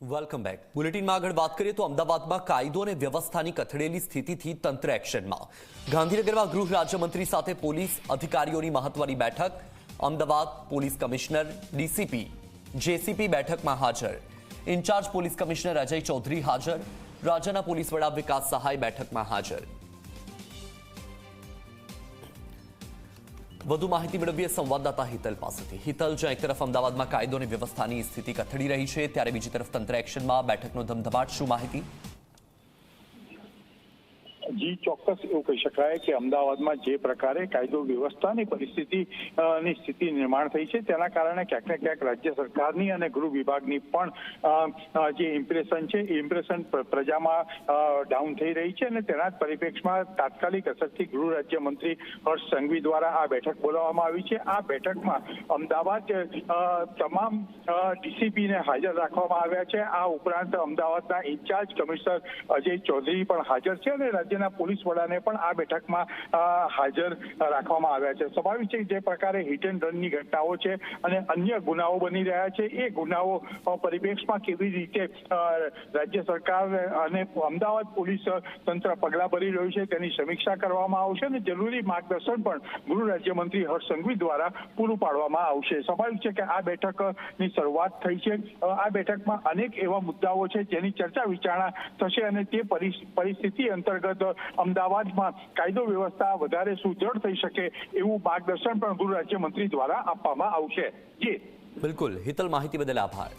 Welcome back બુલેટિનમાં આગળ વાત કરીએ તો અમદાવાદમાં કાયદો અને વ્યવસ્થાની કથળેલી સ્થિતિથી તંત્ર એક્શનમાં. ગાંધીનગરમાં ગૃહ રાજ્યમંત્રી સાથે પોલીસ અધિકારીઓની મહત્વની બેઠક. Ahmedabad police commissioner, DCP, JCP બેઠકમાં હાજર. Incharge police commissioner Ajay Chaudhary હાજર. રાજ્યના પોલીસ વડા વિકાસ સહાય બેઠકમાં હાજર. વધુ માહિતી મેળવીએ સંવાદદાતા હિતલ પાસેથી. હિતલ, જ્યાં એક તરફ અમદાવાદમાં કાયદો અને વ્યવસ્થાની સ્થિતિ કથળી રહી છે, ત્યારે બીજી તરફ તંત્ર એક્શનમાં બેઠકનો ધમધમાટ. શું માહિતી? જી ચોક્કસ એવું કહી શકાય કે અમદાવાદમાં જે પ્રકારે કાયદો વ્યવસ્થાની પરિસ્થિતિ ની સ્થિતિ નિર્માણ થઈ છે, તેના કારણે ક્યાંક ને ક્યાંક રાજ્ય સરકારની અને ગૃહ વિભાગની પણ જે ઇમ્પ્રેશન છે, એ ઇમ્પ્રેશન પ્રજામાં ડાઉન થઈ રહી છે અને તેના જ પરિપ્રેક્ષમાં તાત્કાલિક અસરથી ગૃહ રાજ્યમંત્રી હર્ષ સંઘવી દ્વારા આ બેઠક બોલાવવામાં આવી છે. આ બેઠકમાં અમદાવાદ તમામ ડીસીપીને હાજર રાખવામાં આવ્યા છે. આ ઉપરાંત અમદાવાદના ઇન્ચાર્જ કમિશનર અજય ચૌધરી પણ હાજર છે અને રાજ્યના પોલીસ વડાને પણ આ બેઠકમાં હાજર રાખવામાં આવ્યા છે. સ્વાભાવિક છે જે પ્રકારે હિટ એન્ડ રનની ઘટનાઓ છે અને અન્ય ગુનાઓ બની રહ્યા છે, એ ગુનાઓ પરિપ્રેક્ષમાં કેવી રીતે રાજ્ય સરકાર અને અમદાવાદ પોલીસ તંત્ર પગલાં ભરી રહ્યું છે તેની સમીક્ષા કરવામાં આવશે અને જરૂરી માર્ગદર્શન પણ ગૃહ રાજ્યમંત્રી હર્ષ સંઘવી દ્વારા પૂરું પાડવામાં આવશે. સ્વાભાવિક છે કે આ બેઠકની શરૂઆત થઈ છે. આ બેઠકમાં અનેક એવા મુદ્દાઓ છે જેની ચર્ચા વિચારણા થશે અને તે પરિસ- પરિસ્થિતિ અંતર્ગત અમદાવાદમાં કાયદો વ્યવસ્થા વધારે સુદૃઢ થઈ શકે એવું માર્ગદર્શન પણ ગૃહ રાજ્યમંત્રી દ્વારા આપવામાં આવશે. જી. બિલકુલ. હિતલ માહિતી બદલ આભાર.